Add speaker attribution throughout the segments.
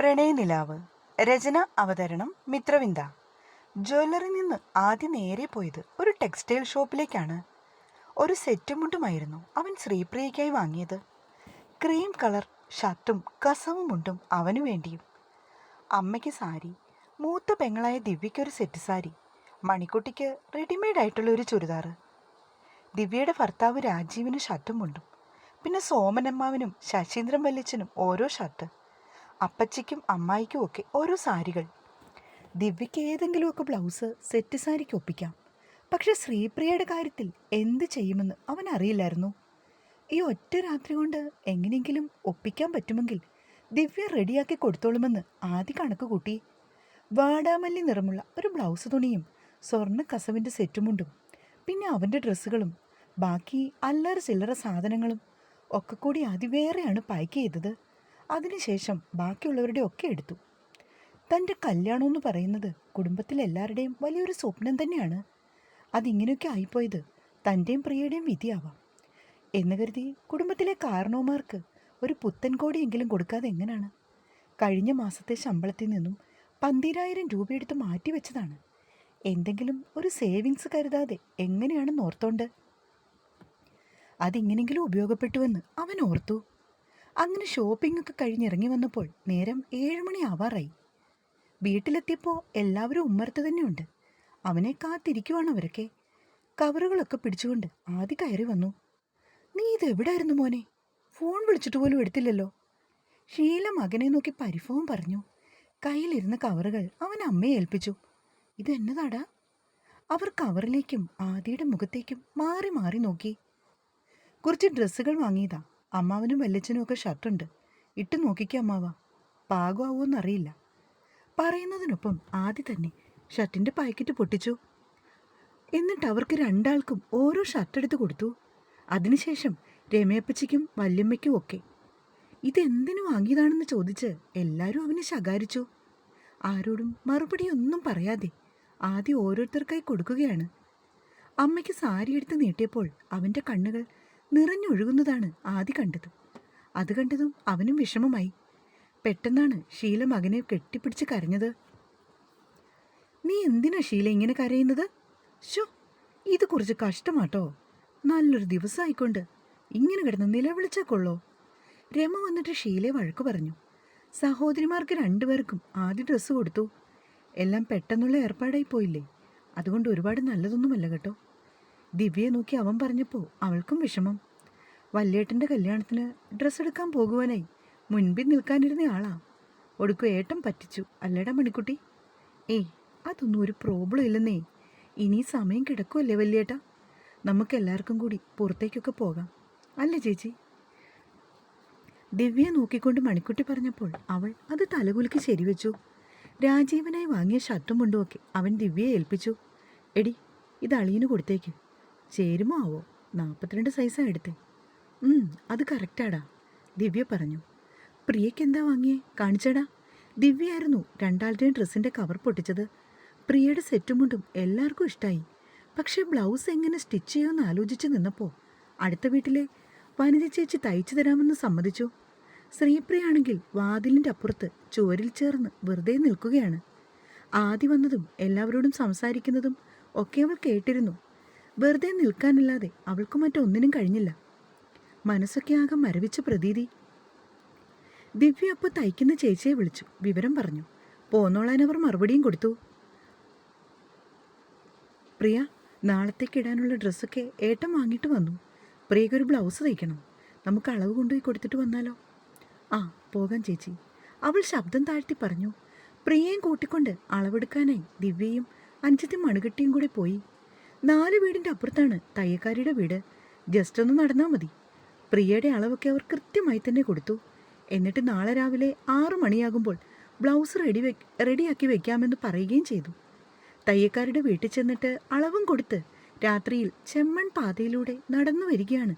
Speaker 1: പ്രണയനിലാവ് രചന അവതരണം മിത്രവിന്ദ. ജ്വല്ലറിൽ നിന്ന് ആദ്യം നേരെ പോയത് ഒരു ടെക്സ്റ്റൈൽ ഷോപ്പിലേക്കാണ്. ഒരു സെറ്റും മുണ്ടുമായിരുന്നു അവൻ ശ്രീപ്രിയയ്ക്കായി വാങ്ങിയത്. ക്രീം കളർ ഷർട്ടും കസവും മുണ്ടും അവനു വേണ്ടിയും. അമ്മയ്ക്ക് സാരി മൂത്ത പെങ്ങളായ ദിവ്യയ്ക്കൊരു സെറ്റ് സാരി മണിക്കുട്ടിക്ക് റെഡിമെയ്ഡ് ആയിട്ടുള്ള ഒരു ചുരിദാർ. ദിവ്യയുടെ ഭർത്താവ് രാജീവിന് ഷർട്ടും മുണ്ടും പിന്നെ സോമനമ്മാവിനും ശശീന്ദ്രൻ വല്ലിച്ചനും ഓരോ ഷർട്ട്. അപ്പച്ചിക്കും അമ്മായിക്കും ഒക്കെ ഓരോ സാരികൾ. ദിവ്യയ്ക്ക് ഏതെങ്കിലുമൊക്കെ ബ്ലൗസ് സെറ്റ് സാരിക്ക് ഒപ്പിക്കാം. പക്ഷെ ശ്രീപ്രിയയുടെ കാര്യത്തിൽ എന്ത് ചെയ്യുമെന്ന് അവൻ അറിയില്ലായിരുന്നു. ഈ ഒറ്റ രാത്രി കൊണ്ട് എങ്ങനെയെങ്കിലും ഒപ്പിക്കാൻ പറ്റുമെങ്കിൽ ദിവ്യ റെഡിയാക്കി കൊടുത്തോളുമെന്ന് ആദ്യ കണക്ക് കൂട്ടി. വാടാമല്ലി നിറമുള്ള ഒരു ബ്ലൗസ് തുണിയും സ്വർണ കസവിന്റെ സെറ്റുമുണ്ടും പിന്നെ അവന്റെ ഡ്രസ്സുകളും ബാക്കി അല്ലറ ചില്ലറ സാധനങ്ങളും ഒക്കെ കൂടി അതിവേറെയാണ് പാക്ക് ചെയ്തത്. അതിനുശേഷം ബാക്കിയുള്ളവരുടെ ഒക്കെ എടുത്തു. തന്റെ കല്യാണമെന്ന് പറയുന്നത് കുടുംബത്തിലെ എല്ലാവരുടെയും വലിയൊരു സ്വപ്നം തന്നെയാണ്. അതിങ്ങനെയൊക്കെ ആയിപ്പോയത് തന്റെയും പ്രിയയുടെയും വിധിയാവാം. എന്ന് കരുതി കുടുംബത്തിലെ കാരണവന്മാർക്ക് ഒരു പുത്തൻ കോടിയെങ്കിലും കൊടുക്കാതെ എങ്ങനെയാണ് കഴിഞ്ഞ മാസത്തെ ശമ്പളത്തിൽ നിന്നും പന്തിരായിരം രൂപയെടുത്ത് മാറ്റിവെച്ചതാണ് എന്തെങ്കിലും ഒരു സേവിങ്സ് കരുതാതെ എങ്ങനെയാണെന്ന് ഓർത്തോണ്ട്? അതിങ്ങനെങ്കിലും ഉപയോഗപ്പെട്ടുവെന്ന് അവൻ ഓർത്തു. അങ്ങനെ ഷോപ്പിംഗ് ഒക്കെ കഴിഞ്ഞിറങ്ങി വന്നപ്പോൾ നേരം ഏഴുമണി ആവാറായി. വീട്ടിലെത്തിയപ്പോൾ എല്ലാവരും ഉമ്മർത്ത് തന്നെയുണ്ട്. അവനെ കാത്തിരിക്കുവാണ് അവരൊക്കെ. കവറുകളൊക്കെ പിടിച്ചുകൊണ്ട് ആദ്യ കയറി വന്നു. നീ ഇത് എവിടായിരുന്നു മോനെ? ഫോൺ വിളിച്ചിട്ട് പോലും എടുത്തില്ലല്ലോ. ഷീല മകനെ നോക്കി പരിഭവം പറഞ്ഞു. കയ്യിലിരുന്ന കവറുകൾ അവൻ അമ്മയെ ഏൽപ്പിച്ചു. ഇത് എന്നതാടാ? അവർ കവറിലേക്കും ആദിയുടെ മുഖത്തേക്കും മാറി മാറി നോക്കി. കുറച്ച് ഡ്രസ്സുകൾ വാങ്ങിയതാ. അമ്മാവനും വല്യച്ഛനും ഒക്കെ ഷർട്ടുണ്ട്. ഇട്ട് നോക്കിക്കോ അമ്മാവ. പാകമാവോന്നറിയില്ല. പറയുന്നതിനൊപ്പം ആദ്യം തന്നെ ഷർട്ടിന്റെ പാക്കറ്റ് പൊട്ടിച്ചു. എന്നിട്ട് അവർക്ക് രണ്ടാൾക്കും ഓരോ ഷർട്ട് എടുത്ത് കൊടുത്തു. അതിനുശേഷം രമയപ്പച്ചയ്ക്കും വല്യമ്മയ്ക്കും ഒക്കെ. ഇതെന്തിനു വാങ്ങിയതാണെന്ന് ചോദിച്ച് എല്ലാവരും അവനെ ശകാരിച്ചു. ആരോടും മറുപടി ഒന്നും പറയാതെ ആദ്യം ഓരോരുത്തർക്കായി കൊടുക്കുകയാണ്. അമ്മയ്ക്ക് സാരി എടുത്ത് നീട്ടിയപ്പോൾ അവന്റെ കണ്ണുകൾ നിറഞ്ഞൊഴുകുന്നതാണ് ആദ്യ കണ്ടത്. അത് കണ്ടതും അവനും വിഷമമായി. പെട്ടെന്നാണ് ഷീല മകനെ കെട്ടിപ്പിടിച്ച് കരഞ്ഞത്. നീ എന്തിനാ ഷീല ഇങ്ങനെ കരയുന്നത്? ഷോ ഇത് കുറച്ച് കഷ്ടമാട്ടോ. നല്ലൊരു ദിവസമായിക്കൊണ്ട് ഇങ്ങനെ കിടന്ന് നിലവിളിച്ചാൽ കൊള്ളോ. രമ വന്നിട്ട് ഷീലയെ വഴക്കു പറഞ്ഞു. സഹോദരിമാർക്ക് രണ്ടുപേർക്കും ആദ്യ ഡ്രസ്സ് കൊടുത്തു. എല്ലാം പെട്ടെന്നുള്ള ഏർപ്പാടായി പോയില്ലേ? അതുകൊണ്ട് ഒരുപാട് നല്ലതൊന്നുമല്ല കേട്ടോ. ദിവ്യയെ നോക്കി അവൻ പറഞ്ഞപ്പോൾ അവൾക്കും വിഷമം. വല്യേട്ടന്റെ കല്യാണത്തിന് ഡ്രസ്സ് എടുക്കാൻ പോകുവാനായി മുൻപിൽ നിൽക്കാനിരുന്ന ആളാ. ഒടുക്കു ഏട്ടൻ പറ്റിച്ചു അല്ലേടാ മണിക്കുട്ടി? ഏയ് അതൊന്നും ഒരു പ്രോബ്ലം ഇല്ലെന്നേ. ഇനി സമയം കിടക്കുമല്ലേ വല്യേട്ടാ? നമുക്ക് എല്ലാവർക്കും കൂടി പുറത്തേക്കൊക്കെ പോകാം. അല്ലേ ചേച്ചി? ദിവ്യയെ നോക്കിക്കൊണ്ട് മണിക്കുട്ടി പറഞ്ഞപ്പോൾ അവൾ അത് തലകുലുക്കി ശരിവെച്ചു. രാജീവനായി വാങ്ങിയ ഷർട്ടും മുണ്ടുമൊക്കെ അവൻ ദിവ്യയെ ഏൽപ്പിച്ചു. എടി ഇത് അളിയന് കൊടുത്തേക്ക്. ചേരുമോ ആവോ നാൽപ്പത്തിരണ്ട് സൈസാ എടുത്തേ. അത് കറക്റ്റാടാ. ദിവ്യ പറഞ്ഞു. പ്രിയയ്ക്ക് എന്താ വാങ്ങിയേ? കാണിച്ചടാ. ദിവ്യയായിരുന്നു രണ്ടാളുടെയും ഡ്രസ്സിന്റെ കവർ പൊട്ടിച്ചത്. പ്രിയയുടെ സെറ്റും മുണ്ടും എല്ലാവർക്കും ഇഷ്ടമായി പക്ഷേ ബ്ലൗസ് എങ്ങനെ സ്റ്റിച്ച് ചെയ്യുമെന്ന് ആലോചിച്ച് നിന്നപ്പോൾ അടുത്ത വീട്ടിലെ വനിത ചേച്ചി തയ്ച്ചു തരാമെന്ന് സമ്മതിച്ചു. ശ്രീപ്രിയാണെങ്കിൽ വാതിലിന്റെ അപ്പുറത്ത് ചോരിൽ ചേർന്ന് വെറുതെ നിൽക്കുകയാണ്. ആദ്യ വന്നതും എല്ലാവരോടും സംസാരിക്കുന്നതും ഒക്കെ അവൾ കേട്ടിരുന്നു. വെറുതെ നിൽക്കാനില്ലാതെ അവൾക്ക് മറ്റൊന്നിനും കഴിഞ്ഞില്ല. മനസ്സൊക്കെ ആകെ മരവിച്ച പ്രതീതി. ദിവ്യ അപ്പോൾ തയ്ക്കുന്ന ചേച്ചിയെ വിളിച്ചു. വിവരം പറഞ്ഞു. പോന്നോളാൻ അവർ മറുപടിയും കൊടുത്തു. പ്രിയ നാളത്തേക്ക് ഇടാനുള്ള ഡ്രസ്സൊക്കെ ഏട്ടം വാങ്ങിയിട്ട് വന്നു. പ്രിയക്കൊരു ബ്ലൗസ് തയ്ക്കണം. നമുക്ക് അളവ് കൊണ്ടുപോയി കൊടുത്തിട്ട് വന്നാലോ? ആ പോകാം ചേച്ചി. അവൾ ശബ്ദം താഴ്ത്തി പറഞ്ഞു. പ്രിയയും കൂട്ടിക്കൊണ്ട് അളവെടുക്കാനായി ദിവ്യയും അഞ്ചത്തി മണുകെട്ടിയും കൂടെ പോയി. നാല് വീടിന്റെ അപ്പുറത്താണ് തയ്യക്കാരിയുടെ വീട്. ജസ്റ്റ് ഒന്ന് നടന്നാൽ മതി. പ്രിയയുടെ അളവൊക്കെ അവർ കൃത്യമായി തന്നെ കൊടുത്തു. എന്നിട്ട് നാളെ രാവിലെ ആറു മണിയാകുമ്പോൾ ബ്ലൗസ് റെഡി വെ റെഡിയാക്കി വെക്കാമെന്ന് പറയുകയും ചെയ്തു. തയ്യക്കാരുടെ വീട്ടിൽ ചെന്നിട്ട് അളവും കൊടുത്ത് രാത്രിയിൽ ചെമ്മൺ പാതയിലൂടെ നടന്നു വരികയാണ്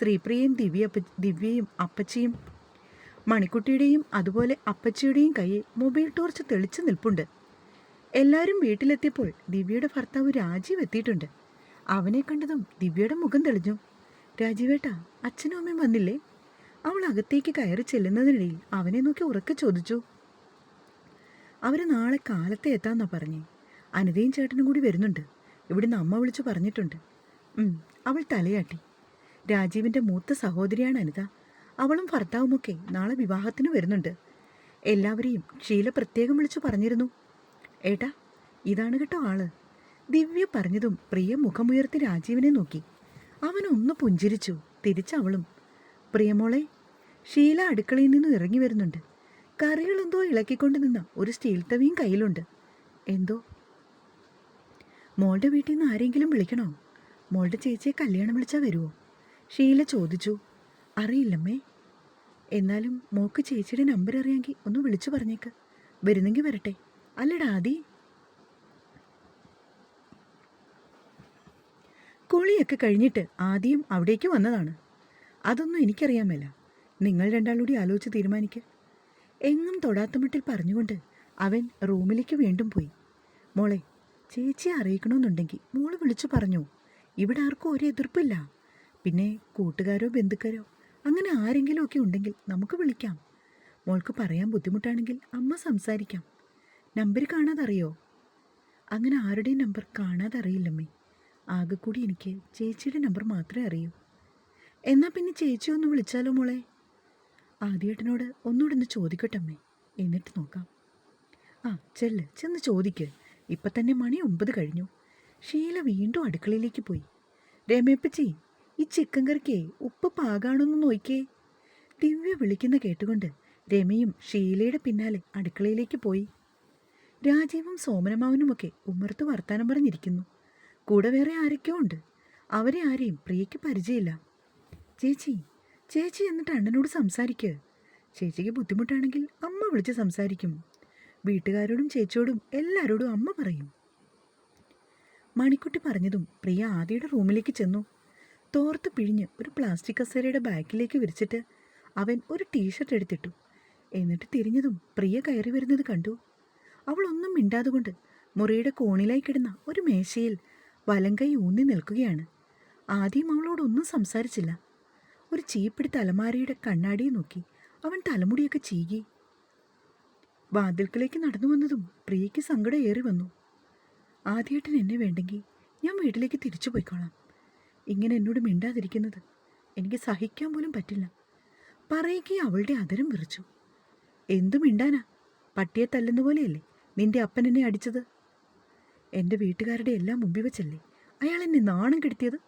Speaker 1: ശ്രീപ്രിയയും ദിവ്യ ദിവ്യയും അപ്പച്ചിയും. മണിക്കുട്ടിയുടെയും അതുപോലെ അപ്പച്ചിയുടെയും കയ്യിൽ മൊബൈൽ ടോർച്ച് തെളിച്ചു നിൽപ്പുണ്ട്. എല്ലാവരും വീട്ടിലെത്തിയപ്പോൾ ദിവ്യയുടെ ഭർത്താവ് രാജീവ് എത്തിയിട്ടുണ്ട്. അവനെ കണ്ടതും ദിവ്യയുടെ മുഖം തെളിഞ്ഞു. രാജീവേട്ടാ അച്ഛനും അമ്മയും വന്നില്ലേ? അവൾ അകത്തേക്ക് കയറി ചെല്ലുന്നതിനിടയിൽ അവനെ നോക്കി ഉറക്കെ ചോദിച്ചു. അവർ നാളെ കാലത്തെ എത്താന്നാ പറഞ്ഞു. അനിതയും ചേട്ടനും കൂടി വരുന്നുണ്ട്. ഇവിടുന്ന് അമ്മ വിളിച്ചു പറഞ്ഞിട്ടുണ്ട്. അവൾ തലയാട്ടി. രാജീവിന്റെ മൂത്ത സഹോദരിയാണ് അനിത. അവളും ഭർത്താവുമൊക്കെ നാളെ വിവാഹത്തിന് വരുന്നുണ്ട്. എല്ലാവരെയും ഷീല പ്രത്യേകം വിളിച്ചു പറഞ്ഞിരുന്നു. ഏട്ടാ ഇതാണ് കേട്ടോ ആൾ. ദിവ്യ പറഞ്ഞതും പ്രിയ മുഖമുയർത്തി രാജീവിനെ നോക്കി. അവനൊന്ന് പുഞ്ചിരിച്ചു തിരിച്ചവളും. പ്രിയമോളെ ഷീല അടുക്കളയിൽ നിന്നും ഇറങ്ങി വരുന്നുണ്ട്. കറികളെന്തോ ഇളക്കിക്കൊണ്ട് നിന്ന ഒരു സ്റ്റീൽ തവിയും കയ്യിലുണ്ട്. എന്തോ? മോളുടെ വീട്ടിൽ നിന്ന് ആരെങ്കിലും വിളിക്കണോ? മോളുടെ ചേച്ചിയെ കല്യാണം വിളിച്ചാൽ വരുമോ ഷീല ചോദിച്ചു. അറിയില്ലമ്മേ. എന്നാലും മോക്ക് ചേച്ചിയുടെ നമ്പർ അറിയാമെങ്കിൽ ഒന്ന് വിളിച്ചു പറഞ്ഞേക്ക്. വരുന്നെങ്കിൽ വരട്ടെ. അല്ലടാ ആദി. കുളിയൊക്കെ കഴിഞ്ഞിട്ട് ആദ്യം അവിടേക്ക് വന്നതാണ്. അതൊന്നും എനിക്കറിയാമല്ല നിങ്ങൾ രണ്ടാളൂടി ആലോചിച്ച് തീരുമാനിക്ക്. എങ്ങും തൊടാത്ത മട്ടിൽ പറഞ്ഞുകൊണ്ട് അവൻ റൂമിലേക്ക് വീണ്ടും പോയി. മോളെ ചേച്ചിയെ അറിയിക്കണമെന്നുണ്ടെങ്കിൽ മോൾ വിളിച്ചു പറഞ്ഞു. ഇവിടെ ആർക്കും ഒരു എതിർപ്പില്ല. പിന്നെ കൂട്ടുകാരോ ബന്ധുക്കാരോ അങ്ങനെ ആരെങ്കിലും ഒക്കെ ഉണ്ടെങ്കിൽ നമുക്ക് വിളിക്കാം. മോൾക്ക് പറയാൻ ബുദ്ധിമുട്ടാണെങ്കിൽ അമ്മ സംസാരിക്കാം. നമ്പർ കാണാതറിയോ? അങ്ങനെ ആരുടെയും നമ്പർ കാണാതറിയില്ലമ്മേ. ആകെ കൂടി എനിക്ക് ചേച്ചിയുടെ നമ്പർ മാത്രമേ അറിയൂ. എന്നാൽ പിന്നെ ചേച്ചി ഒന്ന് വിളിച്ചാലോ മോളെ? ആദ്യേട്ടനോട് ഒന്നുകൂടെ ഒന്ന് ചോദിക്കട്ടമ്മേ. എന്നിട്ട് നോക്കാം. ആ ചെല്ല് ചെന്ന് ചോദിക്ക്. ഇപ്പം തന്നെ മണി ഒമ്പത് കഴിഞ്ഞു. ഷീല വീണ്ടും അടുക്കളയിലേക്ക് പോയി. രമേപ്പച്ചി ഈ ചിക്കൻ കറിക്കേ ഉപ്പ് പാകാണോന്ന് നോക്കിയേ. ദിവ്യ വിളിക്കുന്ന കേട്ടുകൊണ്ട് രമയും ഷീലയുടെ പിന്നാലെ അടുക്കളയിലേക്ക് പോയി. രാജീവും സോമനമാവനുമൊക്കെ ഉമ്മർത്ത് വർത്താനം പറഞ്ഞിരിക്കുന്നു. കൂടെ വേറെ ആരൊക്കെയോ ഉണ്ട്. അവരെ ആരെയും പ്രിയയ്ക്ക് പരിചയമില്ല. ചേച്ചി ചേച്ചി എന്നിട്ട് അണ്ണനോട് സംസാരിക്ക്. ചേച്ചിക്ക് ബുദ്ധിമുട്ടാണെങ്കിൽ അമ്മ വിളിച്ച് സംസാരിക്കും. വീട്ടുകാരോടും ചേച്ചിയോടും എല്ലാവരോടും അമ്മ പറയും. മണിക്കുട്ടി പറഞ്ഞതും പ്രിയ ആദിയുടെ റൂമിലേക്ക് ചെന്നു. തോർത്ത് പിഴിഞ്ഞ് ഒരു പ്ലാസ്റ്റിക് കസേരയുടെ ബാക്കിലേക്ക് വിരിച്ചിട്ട് അവൻ ഒരു ടീഷർട്ട് എടുത്തിട്ടു. എന്നിട്ട് തിരിഞ്ഞതും പ്രിയ കയറി വരുന്നത് കണ്ടു. അവൾ ഒന്നും മിണ്ടാതുകൊണ്ട് മുറിയുടെ കോണിലായി കിടന്ന ഒരു മേശയിൽ വലങ്കൈ ഊന്നി നിൽക്കുകയാണ്. ആദ്യം അവളോടൊന്നും സംസാരിച്ചില്ല. ഒരു ചീപ്പെടുത്ത അലമാരയുടെ കണ്ണാടിയെ നോക്കി അവൻ തലമുടിയൊക്കെ ചീകി. വാതിൽക്കലേക്ക് നടന്നു വന്നതും പ്രിയയ്ക്ക് സങ്കടം ഏറി വന്നു. ആദ്യമായിട്ട് എന്നെ വേണ്ടെങ്കിൽ ഞാൻ വീട്ടിലേക്ക് തിരിച്ചു പോയിക്കോളാം. ഇങ്ങനെ എന്നോട് മിണ്ടാതിരിക്കുന്നത് എനിക്ക് സഹിക്കാൻ പോലും പറ്റില്ല. പറയുകയും അവളുടെ അതിരം വിറച്ചു. എന്തു മിണ്ടാനാ? പട്ടിയെ തല്ലുന്ന പോലെയല്ലേ? നിന്റെ അപ്പൻ എന്നെ അടിച്ചത്? എന്റെ വീട്ടുകാരുടെ എല്ലാം മുമ്പിൽ വെച്ചല്ലേ? അയാൾ എന്നെ നാണം കെടുത്തിയത്?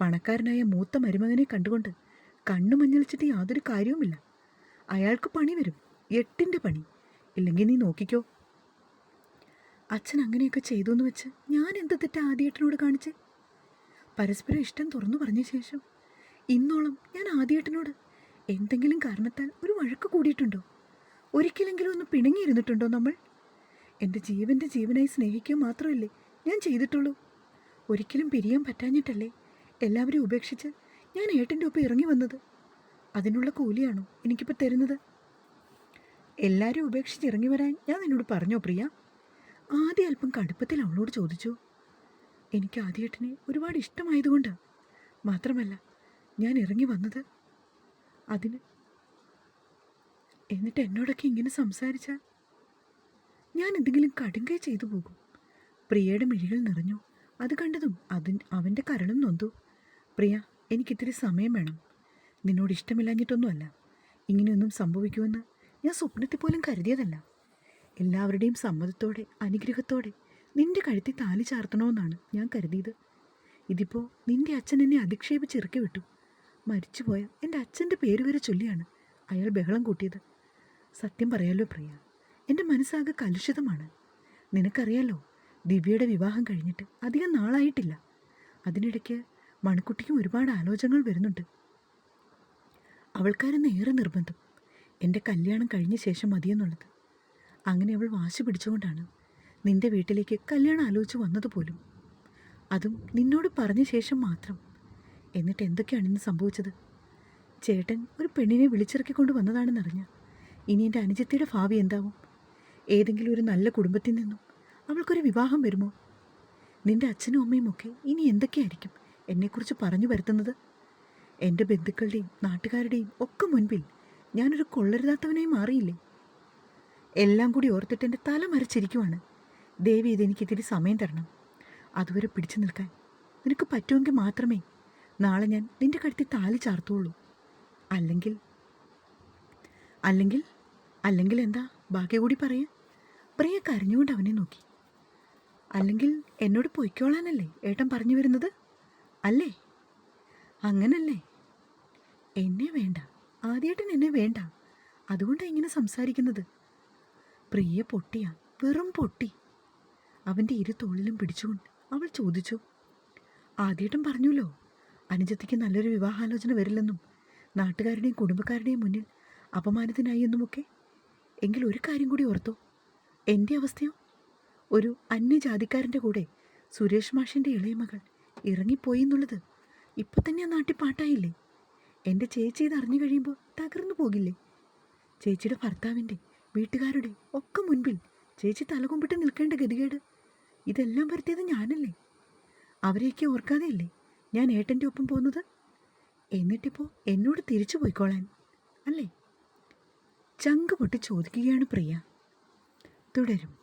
Speaker 1: പണക്കാരനായ മൂത്ത മരുമകനെ കണ്ടുകൊണ്ട് കണ്ണു മഞ്ഞളിച്ചിട്ട് യാതൊരു കാര്യവുമില്ല. അയാൾക്ക് പണി വരും. എട്ടിന്റെ പണി. ഇല്ലെങ്കിൽ നീ നോക്കിക്കോ. അച്ഛൻ അങ്ങനെയൊക്കെ ചെയ്തു എന്ന് വെച്ച് ഞാൻ എന്ത് തെറ്റാ ആദ്യേട്ടനോട് കാണിച്ചേ? പരസ്പരം ഇഷ്ടം തുറന്നു പറഞ്ഞ ശേഷം ഇന്നോളം ഞാൻ ആദ്യേട്ടനോട് എന്തെങ്കിലും കാരണത്താൽ ഒരു വഴക്ക് കൂടിയിട്ടുണ്ടോ? ഒരിക്കലെങ്കിലും ഒന്ന് പിണങ്ങിയിരുന്നിട്ടുണ്ടോ നമ്മൾ? എന്റെ ജീവന്റെ ജീവനായി സ്നേഹിക്കുക മാത്രമല്ലേ ഞാൻ ചെയ്തിട്ടുള്ളൂ. ഒരിക്കലും പിരിയാൻ പറ്റാഞ്ഞിട്ടല്ലേ എല്ലാവരും ഉപേക്ഷിച്ച് ഞാൻ ഏട്ടന്റെ ഒപ്പം ഇറങ്ങി വന്നത്. അതിനുള്ള കൂലിയാണോ എനിക്കിപ്പോൾ തരുന്നത്? എല്ലാവരും ഉപേക്ഷിച്ച് ഇറങ്ങി വരാൻ ഞാൻ നിന്നോട് പറഞ്ഞോ പ്രിയ? ആദ്യ അല്പം കടുപ്പത്തിൽ അവളോട് ചോദിച്ചു. എനിക്ക് ആദ്യേട്ടനെ ഒരുപാട് ഇഷ്ടമായതുകൊണ്ടാണ് മാത്രമല്ല ഞാൻ ഇറങ്ങി വന്നത്. അതിന് എന്നിട്ട് എന്നോടൊക്കെ ഇങ്ങനെ സംസാരിച്ചാൽ ഞാൻ എന്തെങ്കിലും കടുങ്കൈ ചെയ്തു പോകും. പ്രിയയുടെ മിഴികൾ നിറഞ്ഞു. അത് കണ്ടതും അതിൻ അവന്റെ കരളും നൊന്തു. പ്രിയ എനിക്കിത്തിരി സമയം വേണം. നിന്നോട് ഇഷ്ടമില്ലാഞ്ഞിട്ടൊന്നുമല്ല. ഇങ്ങനെയൊന്നും സംഭവിക്കുമെന്ന് ഞാൻ സ്വപ്നത്തിൽ പോലും കരുതിയതല്ല. എല്ലാവരുടെയും സമ്മതത്തോടെ അനുഗ്രഹത്തോടെ നിന്റെ കഴുത്തിൽ താലി ചാർത്തണമെന്നാണ് ഞാൻ കരുതിയത്. ഇതിപ്പോൾ നിന്റെ അച്ഛൻ എന്നെ അധിക്ഷേപിച്ച് ഇറക്കി വിട്ടു. മരിച്ചുപോയ എന്റെ അച്ഛന്റെ പേര് വരെ ചൊല്ലിയാണ് അയാൾ ബഹളം കൂട്ടിയത്. സത്യം പറയാലോ പ്രിയ എന്റെ മനസ്സാകെ കലുഷിതമാണ്. നിനക്കറിയാലോ ദിവ്യയുടെ വിവാഹം കഴിഞ്ഞിട്ട് അധികം നാളായിട്ടില്ല. അതിനിടയ്ക്ക് മണിക്കുട്ടിക്കും ഒരുപാട് ആലോചനകൾ വരുന്നുണ്ട്. അവൾക്കാരെന്ന് ഏറെ നിർബന്ധം. എന്റെ കല്യാണം കഴിഞ്ഞ ശേഷം മതിയെന്നുള്ളത്. അങ്ങനെ അവൾ വാശി പിടിച്ചുകൊണ്ടാണ് നിന്റെ വീട്ടിലേക്ക് കല്യാണം ആലോചിച്ച് വന്നതുപോലും അതും നിന്നോട് പറഞ്ഞ ശേഷം മാത്രം. എന്നിട്ട് എന്തൊക്കെയാണ് ഇന്ന് സംഭവിച്ചത്? ചേട്ടൻ ഒരു പെണ്ണിനെ വിളിച്ചിറക്കിക്കൊണ്ട് വന്നതാണെന്നറിഞ്ഞ ഇനി എന്റെ അനുജത്തിയുടെ ഭാവി എന്താവും? ഏതെങ്കിലും ഒരു നല്ല കുടുംബത്തിൽ നിന്നും അവൾക്കൊരു വിവാഹം വരുമോ? നിന്റെ അച്ഛനും അമ്മയും ഒക്കെ ഇനി എന്തൊക്കെയായിരിക്കും? എന്നെക്കുറിച്ച് പറഞ്ഞു വരുത്തുന്നത്? എന്റെ ബന്ധുക്കളുടെയും നാട്ടുകാരുടെയും ഒക്കെ മുൻപിൽ ഞാനൊരു കൊള്ളരുതാത്തവനായി മാറിയില്ലേ? എല്ലാം കൂടി ഓർത്തിട്ട് എന്റെ തല മരച്ചിരിക്കുവാണ് ദേവി ഇതെനിക്ക് ഇത്തിരി സമയം തരണം. അതുവരെ പിടിച്ചു നിൽക്കാൻ നിനക്ക് പറ്റുമെങ്കിൽ മാത്രമേ നാളെ ഞാൻ നിന്റെ കഴുത്തിൽ താലി ചാർത്തുള്ളൂ. അല്ലെങ്കിൽ അല്ലെങ്കിൽ അല്ലെങ്കിൽ എന്താ? ബാക്കി കൂടി പറയാ. പ്രിയ കരഞ്ഞുകൊണ്ട് അവനെ നോക്കി. അല്ലെങ്കിൽ എന്നോട് പൊയ്ക്കോളാനല്ലേ ഏട്ടൻ പറഞ്ഞു വരുന്നത്? അല്ലേ? അങ്ങനല്ലേ? എന്നെ വേണ്ട. ആദ്യേട്ടൻ എന്നെ വേണ്ട. അതുകൊണ്ടാണ് ഇങ്ങനെ സംസാരിക്കുന്നത്. പ്രിയ പൊട്ടിയ. വെറും പൊട്ടി. അവന്റെ ഇരു തോളിലും പിടിച്ചുകൊണ്ട് അവൾ ചോദിച്ചു. ആദ്യേട്ടൻ പറഞ്ഞല്ലോ അനുജത്തിക്ക് നല്ലൊരു വിവാഹാലോചന വരില്ലെന്നും നാട്ടുകാരുടെയും കുടുംബക്കാരുടെയും മുന്നിൽ അപമാനത്തിനായി എന്നുമൊക്കെ. എങ്കിൽ ഒരു കാര്യം കൂടി ഓർത്തോ. എന്റെ അവസ്ഥയോ? ഒരു അന്യജാതിക്കാരന്റെ കൂടെ സുരേഷ് മാഷിന്റെ ഇളയ മകൾ ഇറങ്ങിപ്പോയി എന്നുള്ളത് ഇപ്പം തന്നെ ആ നാട്ടിൽ പാട്ടായില്ലേ? എന്റെ ചേച്ചി ഇത് അറിഞ്ഞു കഴിയുമ്പോൾ തകർന്നു പോകില്ലേ? ചേച്ചിയുടെ ഭർത്താവിന്റെ വീട്ടുകാരുടെ ഒക്കെ മുൻപിൽ ചേച്ചി തലകുമ്പിട്ട് നിൽക്കേണ്ട ഗതികേട്. ഇതെല്ലാം വരുത്തിയത് ഞാനല്ലേ? അവരെയൊക്കെ ഓർക്കാതെയല്ലേ ഞാൻ ഏട്ടന്റെ ഒപ്പം പോകുന്നത്? എന്നിട്ടിപ്പോൾ എന്നോട് തിരിച്ചു പോയിക്കോളാൻ അല്ലേ? ചങ്ക് പൊട്ടി ചോദിക്കുകയാണ് പ്രിയ. തുടരും.